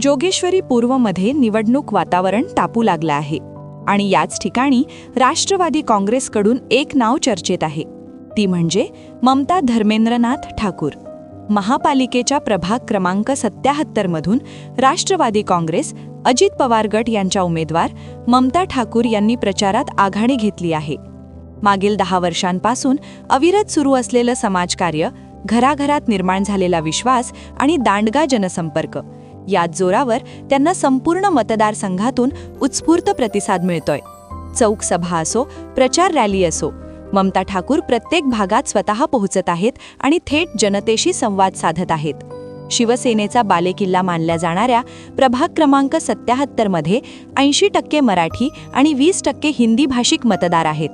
जोगेश्वरी पूर्वमध्ये निवडणूक वातावरण तापू लागलं आहे. आणि याच ठिकाणी राष्ट्रवादी काँग्रेसकडून एक नाव चर्चेत आहे. ती म्हणजे ममता धर्मेंद्रनाथ ठाकूर. महापालिकेच्या प्रभाग क्रमांक सत्याहत्तरमधून राष्ट्रवादी काँग्रेस अजित पवार गट यांच्या उमेदवार ममता ठाकूर यांनी प्रचारात आघाडी घेतली आहे. मागील दहा वर्षांपासून अविरत सुरू असलेलं समाजकार्य घराघरात निर्माण झालेला विश्वास आणि दांडगा जनसंपर्क याच जोरावर त्यांना संपूर्ण मतदारसंघातून उत्स्फूर्त प्रतिसाद मिळतोय. चौक सभा असो प्रचार रॅली असो ममता ठाकूर प्रत्येक भागात स्वतः पोहोचत आहेत आणि थेट जनतेशी संवाद साधत आहेत. शिवसेनेचा बालेकिल्ला मानल्या जाणाऱ्या प्रभाग क्रमांक सत्याहत्तरमध्ये ऐंशी टक्के मराठी आणि वीस टक्के हिंदी भाषिक मतदार आहेत.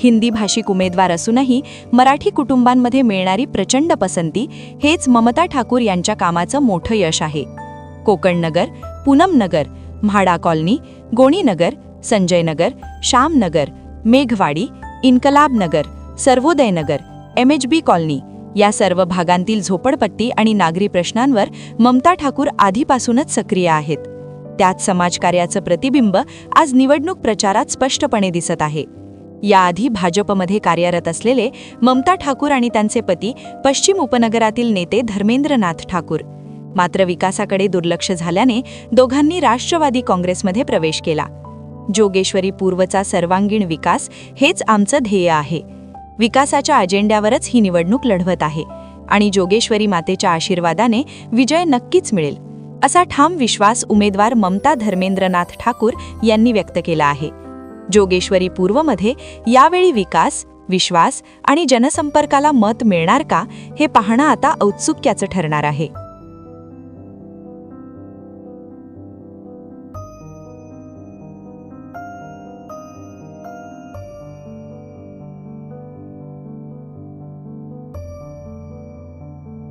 हिंदी भाषिक उमेदवार असूनही मराठी कुटुंबांमध्ये मिळणारी प्रचंड पसंती हेच ममता ठाकूर यांच्या कामाचं मोठं यश आहे. Kokannagar Poonamnagar MHADA colony Goninagar Sanjaynagar Shyamnagar Meghwadi Inquilabnagar Sarvodayanagar M H B colony. या सर्व भागांतील झोपडपट्टी आणि नागरी प्रश्नांवर ममता ठाकूर आधीपासूनच सक्रिय आहेत. त्यात समाजकार्याचं प्रतिबिंब आज निवडणूक प्रचारात स्पष्टपणे दिसत आहे. याआधी भाजपमध्ये कार्यरत असलेले ममता ठाकूर आणि त्यांचे पती पश्चिम उपनगरातील नेते धर्मेंद्रनाथ ठाकूर. मात्र विकासाकडे दुर्लक्ष झाल्याने दोघांनी राष्ट्रवादी काँग्रेसमध्ये प्रवेश केला. जोगेश्वरी पूर्वचा सर्वांगीण विकास हेच आमचं ध्येय आहे. विकासाच्या अजेंड्यावरच ही निवडणूक लढवत आहे आणि जोगेश्वरी मातेच्या आशीर्वादाने विजय नक्कीच मिळेल असा ठाम विश्वास उमेदवार ममता धर्मेंद्रनाथ ठाकूर यांनी व्यक्त केला आहे. जोगेश्वरी पूर्वमध्ये यावेळी विकास विश्वास आणि जनसंपर्काला मत मिळणार का हे पाहणं आता औत्सुक्याचं ठरणार आहे.